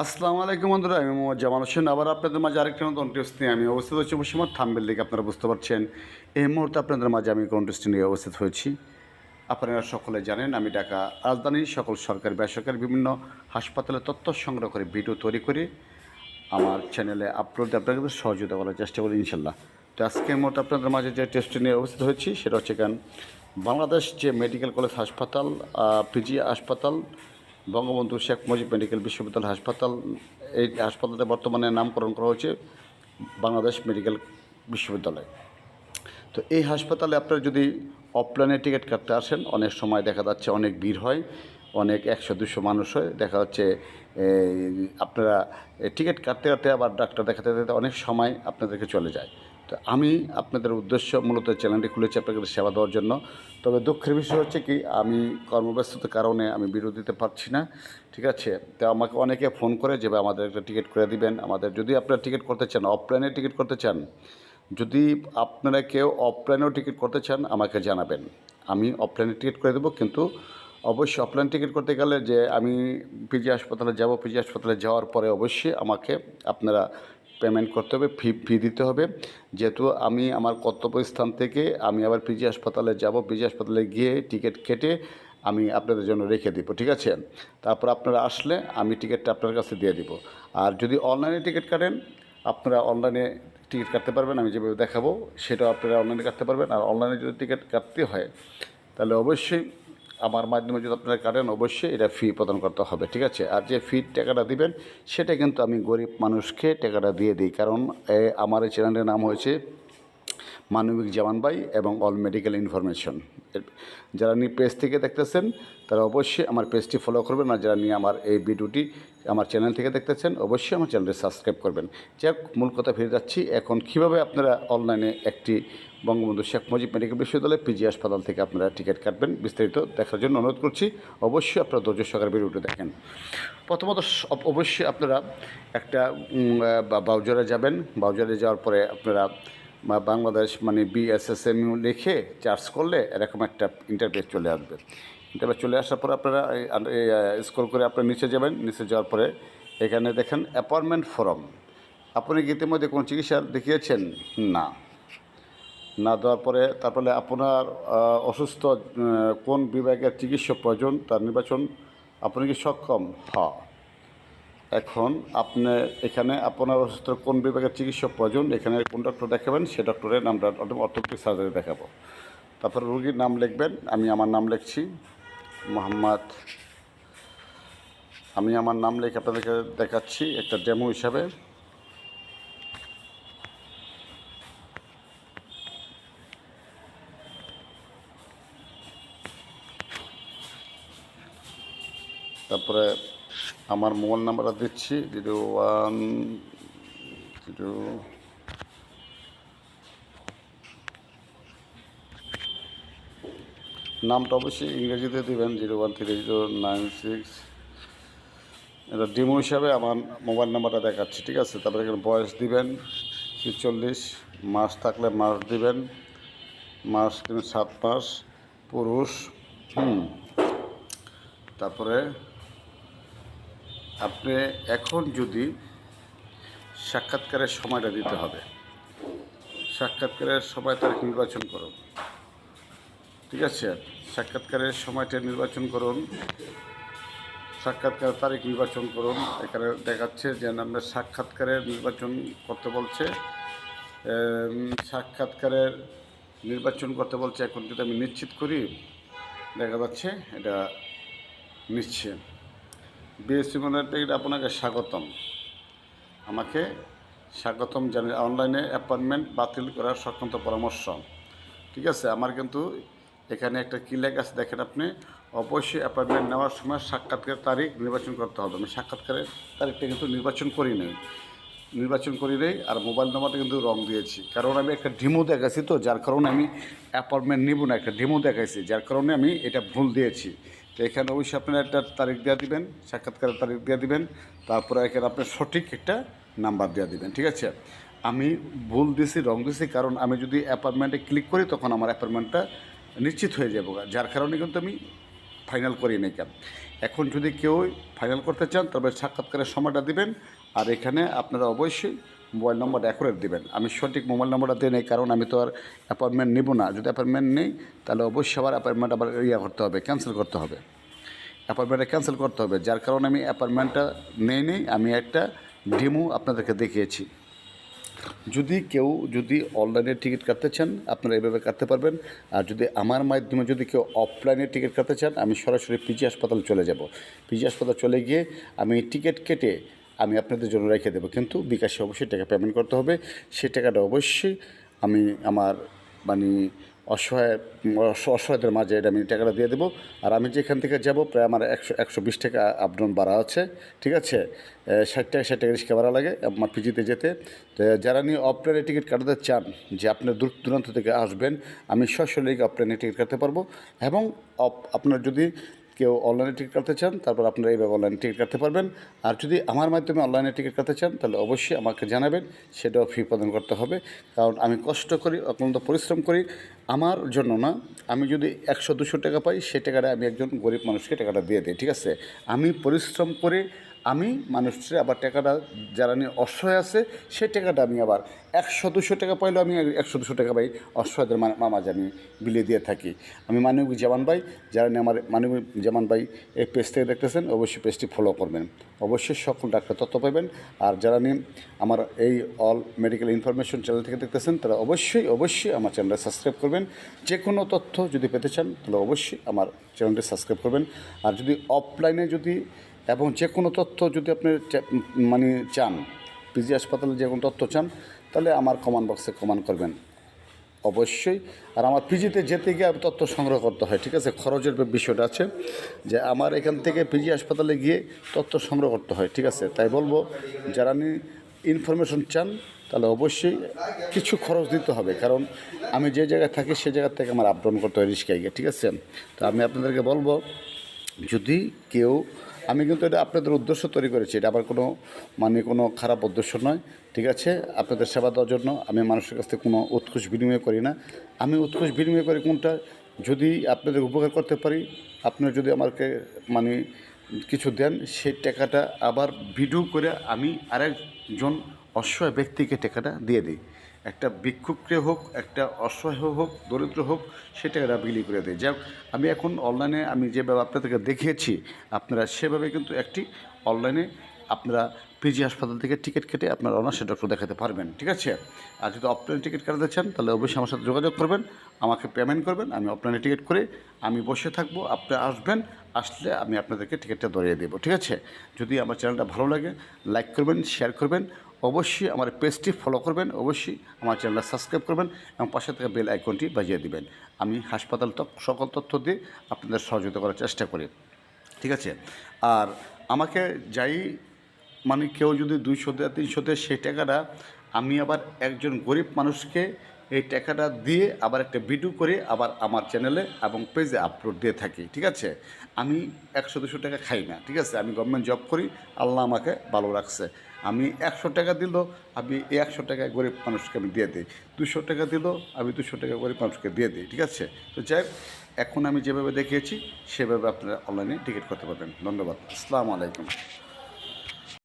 আসসালামু আলাইকুম বন্ধুরা, আমি মোহাম্মদ জামাল হোসেন। আবার আপনাদের মাঝে আরেকটা নতুন টেস্ট নিয়ে আমি অবস্থিত হচ্ছি। আমার থাম্বেল দিকে আপনারা বুঝতে পারছেন, এই মুহূর্তে আপনাদের মাঝে আমি কোন টেস্ট নিয়ে অবস্থিত হয়েছি। আপনারা সকলে জানেন, আমি ঢাকা রাজধানীর সকল সরকারি, বেসরকারি, বিভিন্ন হাসপাতালে তথ্য সংগ্রহ করে, ভিডিও তৈরি করে আমার চ্যানেলে আপলোড আপনাদের সহযোগিতা করার চেষ্টা করি, ইনশাল্লাহ। তো আজকের মতো আপনাদের মাঝে যে টেস্ট নিয়ে অবস্থিত হয়েছি, সেটা হচ্ছে কেন? বাংলাদেশ যে মেডিকেল কলেজ হাসপাতাল পিজি হাসপাতাল বঙ্গবন্ধু শেখ মুজিব মেডিকেল বিশ্ববিদ্যালয় হাসপাতাল, এই হাসপাতালটা বর্তমানে নামকরণ করা হয়েছে বাংলাদেশ মেডিকেল বিশ্ববিদ্যালয়। তো এই হাসপাতালে আপনারা যদি অফলাইনে টিকিট কাটতে আসেন, অনেক সময় দেখা যাচ্ছে অনেক ভিড় হয়, অনেক একশো, দুশো মানুষ হয়, দেখা যাচ্ছে আপনারা টিকিট কাটতে কাটতে আবার ডাক্তার দেখাতে দেখাতে অনেক সময় আপনাদেরকে চলে যায়। তো আমি আপনাদের উদ্দেশ্য মূলত চ্যানেলটি খুলেছি আপনাদের সেবা দেওয়ার জন্য। তবে দুঃখের বিষয় হচ্ছে কি, আমি কর্মব্যস্ততার কারণে আমি বিরোধ দিতে পারছি না, ঠিক আছে? তো আমাকে অনেকে ফোন করে যে আমাদের একটা টিকিট করে দিবেন। আমাদের, যদি আপনারা টিকিট করতে চান অফলাইনে টিকিট করতে চান, যদি আপনারা কেউ অফলাইনেও টিকিট করতে চান, আমাকে জানাবেন। আমি অফলাইনে টিকিট করে দেবো, কিন্তু অবশ্যই অফলাইন টিকিট করতে গেলে যে, আমি পিজি হাসপাতালে যাব পিজি হাসপাতালে যাওয়ার পরে অবশ্যই আমাকে আপনারা পেমেন্ট করতে হবে ফি ফি দিতে হবে। যেহেতু আমি আমার কর্তব্যস্থান থেকে আমি আবার পিজি হাসপাতালে যাব, পিজি হাসপাতালে গিয়ে টিকিট কেটে আমি আপনাদের জন্য রেখে দিব, ঠিক আছে? তারপর আপনারা আসলে আমি টিকিটটা আপনার কাছে দিয়ে দিব। আর যদি অনলাইনে টিকিট কাটেন, আপনারা অনলাইনে টিকিট কাটতে পারবেন, আমি যেভাবে দেখাবো, সেটাও আপনারা অনলাইনে কাটতে পারবেন। আর অনলাইনে যদি টিকিট কাটতে হয়, তাহলে অবশ্যই আমার মাধ্যমে যদি আপনারা কাটেন, অবশ্যই এটা ফি প্রদান করতে হবে, ঠিক আছে? আর যে ফি টাকাটা দিবেন, সেটা কিন্তু আমি গরিব মানুষকে টাকাটা দিয়ে দিই। কারণ আমার এই চ্যানেলের নাম হয়েছে মানবিক জামান ভাই এবং অল মেডিকেল ইনফরমেশন যারা নিয়ে পেজ থেকে দেখতেছেন, তারা অবশ্যই আমার পেজটি ফলো করবেন আর যারা নিয়ে আমার এই ভিডিওটি আমার চ্যানেল থেকে দেখতেছেন, অবশ্যই আমার চ্যানেলটি সাবস্ক্রাইব করবেন। যাক, মূল কথা ফিরে যাচ্ছি। এখন কীভাবে আপনারা অনলাইনে একটি বঙ্গবন্ধু শেখ মুজিব মেডিকেল বিশ্ববিদ্যালয় পিজি হাসপাতাল থেকে আপনারা টিকিট কাটবেন? বিস্তারিত দেখার জন্য অনুরোধ করছি, অবশ্যই আপনারা ধৈর্য সহকারে ভিডিওটি দেখেন। প্রথমত অবশ্যই আপনারা একটা বাউজারে যাবেন। বাউজারে যাওয়ার পরে আপনারা বা বাংলাদেশ মানে বিএসএসএমইউ লিখে চার্জ করলে এরকম একটা ইন্টারফেস চলে আসবে। ইন্টারফেস চলে আসার পর আপনারা স্ক্রল করে আপনারা নিচে যাবেন। নিচে যাওয়ার পরে এখানে দেখেন অ্যাপয়েন্টমেন্ট ফর্ম আপনি ইতিমধ্যে কোনো চিকিৎসা দেখিয়েছেন? না। না দেওয়ার পরে তারপরে আপনার অসুস্থ কোন বিভাগের চিকিৎসা প্রয়োজন তার নির্বাচন, আপনি কি সক্ষম? হ্যাঁ এখন আপনি এখানে আপনার অসুস্থ কোন বিভাগের চিকিৎসক প্রয়োজন, এখানে কোন ডক্টর দেখাবেন, সে ডক্টরের নামটা অর্থোপেডিক সার্জারি দেখাবো। তারপর রুগীর নাম লিখবেন, আমি আমার নাম লিখছি, মোহাম্মদ, আমি আমার নাম লিখে আপনাদেরকে দেখাচ্ছি একটা ডেমো হিসাবে। আমার মোবাইল নাম্বারটা দিচ্ছি, জিরো ওয়ান, জিরো নামটা অবশ্যই ইংরেজিতে দেবেন, zero one three zero nine six. এটা ডিমো হিসাবে আমার মোবাইল নাম্বারটা দেখাচ্ছি, ঠিক আছে? তারপরে এখানে বয়স দিবেন, ছিচল্লিশ। মাস থাকলে মাস দিবেন, মাস কিন্তু সাত মাস। পুরুষ, হুম। তারপরে আপনি এখন যদি সাক্ষাৎকারের সময়টা দিতে হবে, সাক্ষাৎকারের সময় তারিখ নির্বাচন করুন। ঠিক আছে? সাক্ষাৎকারের সময়টা নির্বাচন করুন সাক্ষাৎকার তারিখ নির্বাচন করুন। এখানে দেখাচ্ছে যে আপনার সাক্ষাৎকারের নির্বাচন করতে বলছে সাক্ষাৎকারের নির্বাচন করতে বলছে। এখন যদি আমি নিশ্চিত করি, দেখা যাচ্ছে এটা নিশ্চয়। বিএসসি মনিটরিং আপনাকে স্বাগতম। আমাকে স্বাগতম জানি অনলাইনে অ্যাপয়েন্টমেন্ট বাতিল করার সংক্রান্ত পরামর্শ। ঠিক আছে, আমার কিন্তু এখানে একটা কী লেখা আছে, দেখেন আপনি। অবশ্যই অ্যাপয়েন্টমেন্ট নেওয়ার সময় সাক্ষাৎকার তারিখ নির্বাচন করতে হবে। আমি সাক্ষাৎকারের তারিখটা কিন্তু নির্বাচন করি নাই। নির্বাচন করি নেই আর মোবাইল নাম্বারটা কিন্তু রং দিয়েছি। কারণ আমি একটা ডিমো দেখাইছি তো, যার কারণে আমি অ্যাপয়েন্টমেন্ট নিব না, একটা ডিমো দেখাইছি। যার কারণে আমি এটা ভুল দিয়েছি। তো এখানে অবশ্যই আপনারা একটা তারিখ দেওয়া দিবেন, সাক্ষাৎকারের তারিখ দেওয়া দিবেন, তারপরে এখানে আপনার সঠিক একটা নাম্বার দেওয়া দিবেন, ঠিক আছে? আমি ভুল দিছি, রং দিছি, কারণ আমি যদি অ্যাপয়েন্টমেন্টে ক্লিক করি তখন আমার অ্যাপয়েন্টমেন্টটা নিশ্চিত হয়ে যাব, যার কারণে কিন্তু আমি ফাইনাল করিয়ে নেই কেন? এখন যদি কেউ ফাইনাল করতে চান, তবে সাক্ষাৎকারের সময়টা দিবেন, আর এখানে আপনারা অবশ্যই মোবাইল নম্বরটা অ্যাকুরেট দেবেন। আমি সঠিক মোবাইল নম্বরটা দিয়ে নেই, কারণ আমি তো আর অ্যাপয়েন্টমেন্ট নেব না। যদি অ্যাপয়েন্টমেন্ট নেই, তাহলে অবশ্যই আবার অ্যাপয়েন্টমেন্ট আবার ইয়ে করতে হবে ক্যান্সেল করতে হবে। অ্যাপয়েন্টমেন্টটা ক্যান্সেল করতে হবে। যার কারণে আমি অ্যাপয়েন্টমেন্টটা নেই নেই, আমি একটা ডেমো আপনাদেরকে দেখিয়েছি। যদি কেউ যদি অনলাইনে টিকিট কাটতে চান, আপনারা এভাবে কাটতে পারবেন। আর যদি আমার মাধ্যমে যদি কেউ অফলাইনে টিকিট কাটতে চান, আমি সরাসরি পিজি হাসপাতাল চলে যাব। পিজি হাসপাতাল চলে গিয়ে আমি টিকিট কেটে আমি আপনাদের জন্য রেখে দেবো। কিন্তু বিকাশে অবশ্যই টাকা পেমেন্ট করতে হবে। সেই টাকাটা অবশ্যই আমি আমার মানে অসহায়, অস- অসহায়দের মাঝে এটা আমি টাকাটা দিয়ে দেবো। আর আমি যেখান থেকে যাব প্রায় আমার একশো একশো বিশ টাকা আপডাউন বাড়া আছে। ঠিক আছে? ষাট টাকা ষাট টাকা রিক্সা ভাড়া লাগে আমার পিজিতে যেতে। যারা নিয়ে অফলাইনে টিকিট কাটাতে চান, যে আপনার দূর, দূরান্ত থেকে আসবেন, আমি সশরীরে অফলাইনে টিকিট কাটতে পারব। এবং আপনার যদি কেউ অনলাইনে টিকিট কাটতে চান, তারপর আপনারা এইভাবে অনলাইনে টিকিট কাটতে পারবেন। আর যদি আমার মাধ্যমে অনলাইনে টিকিট কাটতে চান, তাহলে অবশ্যই আমাকে জানাবেন, সেটাও ফি প্রদান করতে হবে। কারণ আমি কষ্ট করি, অত্যন্ত পরিশ্রম করি, আমার জন্য না। আমি যদি একশো, দুশো টাকা পাই, সে টাকাটা আমি একজন গরিব মানুষকে টাকাটা দিয়ে দিই, ঠিক আছে? আমি পরিশ্রম করে আমি মানুষের আবার টাকাটা যারা নিয়ে অসহায় আছে, সেই টাকাটা আমি আবার একশো, দুশো টাকা পাইলেও আমি একশো, দুশো টাকা পাই। অসহায়দের মামাজ আমি বিলিয়ে দিয়ে থাকি। আমি মানবিক জামান ভাই, যারা নিয়ে আমার মানবিক জামান ভাই এই পেজ থেকে দেখতেছেন, অবশ্যই পেজটি ফলো করবেন। অবশ্যই সকল ডাক্তার তথ্য পাবেন আর যারা নিয়ে আমার এই অল মেডিকেল ইনফরমেশন চ্যানেল থেকে দেখতেছেন, তারা অবশ্যই অবশ্যই আমার চ্যানেলটা সাবস্ক্রাইব করবেন। যে কোনো তথ্য যদি পেতে চান, তাহলে অবশ্যই আমার চ্যানেলটি সাবস্ক্রাইব করবেন। আর যদি অফলাইনে যদি এবং যে কোনো তথ্য যদি আপনি মানে চান, পিজি হাসপাতালে যে কোনো তথ্য চান, তাহলে আমার কমান বক্সে কমান করবেন। অবশ্যই। আর আমার পিজিতে যেতে গিয়ে আমি তথ্য সংগ্রহ করতে হয়, ঠিক আছে? খরচের বিষয়টা আছে যে আমার এখান থেকে পিজি হাসপাতালে গিয়ে তথ্য সংগ্রহ করতে হয়, ঠিক আছে? তাই বলব, যারা নি ইনফরমেশন চান, তাহলে অবশ্যই কিছু খরচ দিতে হবে। কারণ আমি যে জায়গায় থাকি, সে জায়গা থেকে আমার আপডাউন করতে হয় রিস্কায় গিয়ে, ঠিক আছে? তো আমি আপনাদেরকে বলব, যদি কেউ আমি কিন্তু এটা আপনাদের উদ্দেশ্য তৈরি করেছি। এটা আবার কোনো মানে কোনো খারাপ উদ্দেশ্য নয়, ঠিক আছে? আপনাদের সেবা দেওয়ার জন্য আমি মানুষের কাছ থেকে কোনো উৎকোষ বিনিময় করি না। আমি উৎকোষ বিনিময় করি কোনটা? যদি আপনাদের উপকার করতে পারি, আপনারা যদি আমাকে মানে কিছু দেন, সেই টাকাটা আবার ভিডিও করে আমি আরেকজন অসহায় ব্যক্তিকে টাকাটা দিয়ে দিই। একটা ভিক্ষুকরে হোক, একটা অসহায় হোক, দরিদ্র হোক সেটা এরা বিলি করে দেয়। যাক, আমি এখন অনলাইনে আমি যেভাবে আপনাদেরকে দেখিয়েছি, আপনারা সেভাবে কিন্তু একটি অনলাইনে আপনারা পিজি হাসপাতাল থেকে টিকিট কেটে আপনারা অনার্সে ডক্টর দেখাতে পারবেন, ঠিক আছে? আর যদি অফলাইনে টিকিট কাটাতে চান, তাহলে অবশ্যই আমার সাথে যোগাযোগ করবেন, আমাকে পেমেন্ট করবেন, আমি অফলাইনে টিকিট করে আমি বসে থাকব, আপনি আসবেন, আসলে আমি আপনাদেরকে টিকিটটা ধরিয়ে দেবো, ঠিক আছে? যদি আমার চ্যানেলটা ভালো লাগে লাইক করবেন শেয়ার করবেন অবশ্যই আমার পেজটি ফলো করবেন, অবশ্যই আমার চ্যানেলটা সাবস্ক্রাইব করবেন এবং পাশে থাকা বেল আইকনটি বাজিয়ে দিবেন। আমি হাসপাতাল সকল তথ্য দিয়ে আপনাদের সহযোগিতা করার চেষ্টা করি। ঠিক আছে? আর আমাকে যাই মানে কেউ যদি দুইশো দেয়, তিনশো দেয়, সেই টাকাটা আমি আবার একজন গরিব মানুষকে এই টাকাটা দিয়ে আবার একটা ভিডিও করে আবার আমার চ্যানেলে এবং পেজে আপলোড দিয়ে থাকি, ঠিক আছে? আমি একশো, দুশো টাকা খাই না, ঠিক আছে? আমি গভর্নমেন্ট জব করি, আল্লাহ আমাকে ভালো রাখছে। আমি একশো টাকা দিল, আমি এই একশো টাকা গরিব মানুষকে আমি দিয়ে দিই। দুশো টাকা দিল, আমি দুশো টাকা গরিব মানুষকে দিয়ে দিই, ঠিক আছে? তো যাই এখন আমি যেভাবে দেখিয়েছি, সেভাবে আপনারা অনলাইনে টিকিট করতে পারবেন। ধন্যবাদ। আসসালামু আলাইকুম।